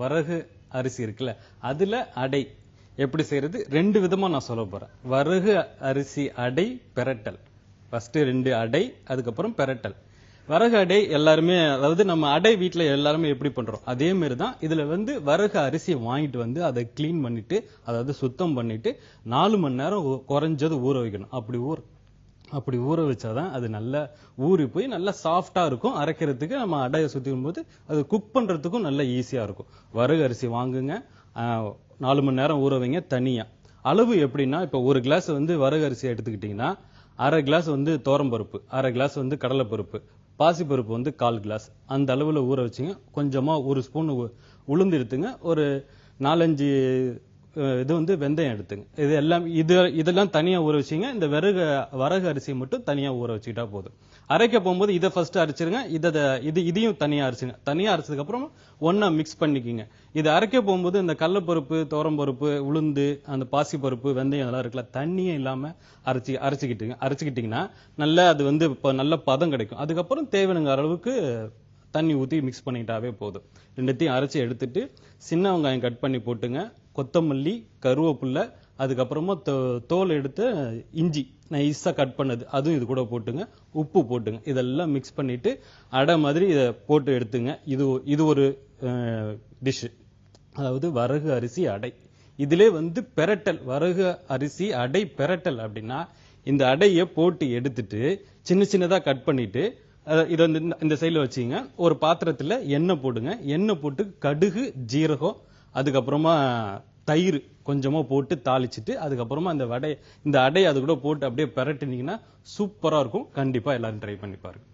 வரகு அரிசி இருக்குல்ல அதுல அடை. எப்படி செய்யறது? ரெண்டு விதமா நான் சொல்ல போறேன். வரகு அரிசி அடை பெரட்டல். ஃபர்ஸ்ட் ரெண்டு அடை அதுக்கப்புறம் பெரட்டல். வரகு அடை எல்லாருமே அதாவது நம்ம அடை வீட்டில் எல்லாருமே எப்படி பண்ணுறோம் அதே மாதிரி தான் இதில் வந்து வரகு அரிசியை வாங்கிட்டு வந்து அதை க்ளீன் பண்ணிட்டு அதாவது சுத்தம் பண்ணிட்டு நாலு மணி நேரம் குறைஞ்சது ஊற வைக்கணும். அப்படி ஊற அப்படி ஊற வச்சாதான் அது நல்லா ஊறி போய் நல்லா சாஃப்டா இருக்கும். அரைக்கிறதுக்கு நம்ம அடையை சுத்திக்கும் போது அது குக் பண்றதுக்கும் நல்லா ஈஸியா இருக்கும். வரகு அரிசி வாங்குங்க. நாலு மணி நேரம் ஊற வைங்க தனியா. அளவு எப்படின்னா இப்போ ஒரு கிளாஸ் வந்து வரகு அரிசி எடுத்துக்கிட்டீங்கன்னா அரை கிளாஸ் வந்து பருப்பு அரை கிளாஸ் வந்து கடலைப்பருப்பு பாசிப்பருப்பு வந்து கால் கிளாஸ் அந்த அளவுல ஊற வச்சுங்க. கொஞ்சமா ஒரு ஸ்பூன் உளுந்து எடுத்துங்க. ஒரு நாலஞ்சு இது வந்து வெந்தயம் எடுத்துங்க. இது எல்லாம் இது இதெல்லாம் தனியாக ஊற வச்சிங்க. இந்த விறகு வரகு அரிசி மட்டும் தனியாக ஊற வச்சுக்கிட்டா போதும். அரைக்க போகும்போது இதை ஃபர்ஸ்ட் அரைச்சிருங்க. இதை இது இதையும் தனியாக அரைச்சிங்க தனியாக அரைச்சதுக்கப்புறம் ஒன்றா மிக்ஸ் பண்ணிக்கிங்க. இது அரைக்க போகும்போது இந்த கடலப்பருப்பு துவரம்பருப்பு உளுந்து அந்த பாசிப்பருப்பு வெந்தயம் இதெல்லாம் இருக்குல்ல தண்ணியே இல்லாமல் அரைச்சி அரைச்சிக்கிட்டுங்க. அரைச்சிக்கிட்டிங்கன்னா நல்லா அது வந்து இப்போ நல்ல பதம் கிடைக்கும். அதுக்கப்புறம் தேவையான அளவுக்கு தண்ணி ஊற்றி மிக்ஸ் பண்ணிக்கிட்டாவே போதும். ரெண்டுத்தையும் அரைச்சி எடுத்துட்டு சின்ன வெங்காயம் கட் பண்ணி போட்டுங்க. கொத்தமல்லி கருவேப்பில்லை அதுக்கப்புறமா தோ- தோல் எடுத்து இஞ்சி நைஸாக கட் பண்ணது. அதுவும் இது கூட போட்டுங்க. உப்பு போட்டுங்க. இதெல்லாம் மிக்ஸ் பண்ணிவிட்டு அடை மாதிரி இதை போட்டு எடுத்துங்க. இது இது ஒரு டிஷ்ஷு அதாவது வரகு அரிசி அடை. இதிலே வந்து பெரட்டல் வரகு அரிசி அடை பெரட்டல் அப்படின்னா இந்த அடையை போட்டு எடுத்துட்டு சின்ன சின்னதாக கட் பண்ணிவிட்டு இதை வந்து இந்த- இந்த வச்சுங்க. ஒரு பாத்திரத்தில் எண்ணெய் போடுங்க. எண்ணெய் போட்டு கடுகு ஜீரகம் அதுக்கப்புறமா தயிர் கொஞ்சமாக போட்டு தாளிச்சிட்டு அதுக்கப்புறமா அந்த வடை இந்த அடையை அது கூட போட்டு அப்படியே பரட்டினீங்கன்னா சூப்பராக இருக்கும். கண்டிப்பாக எல்லாரும் ட்ரை பண்ணி பாருங்க.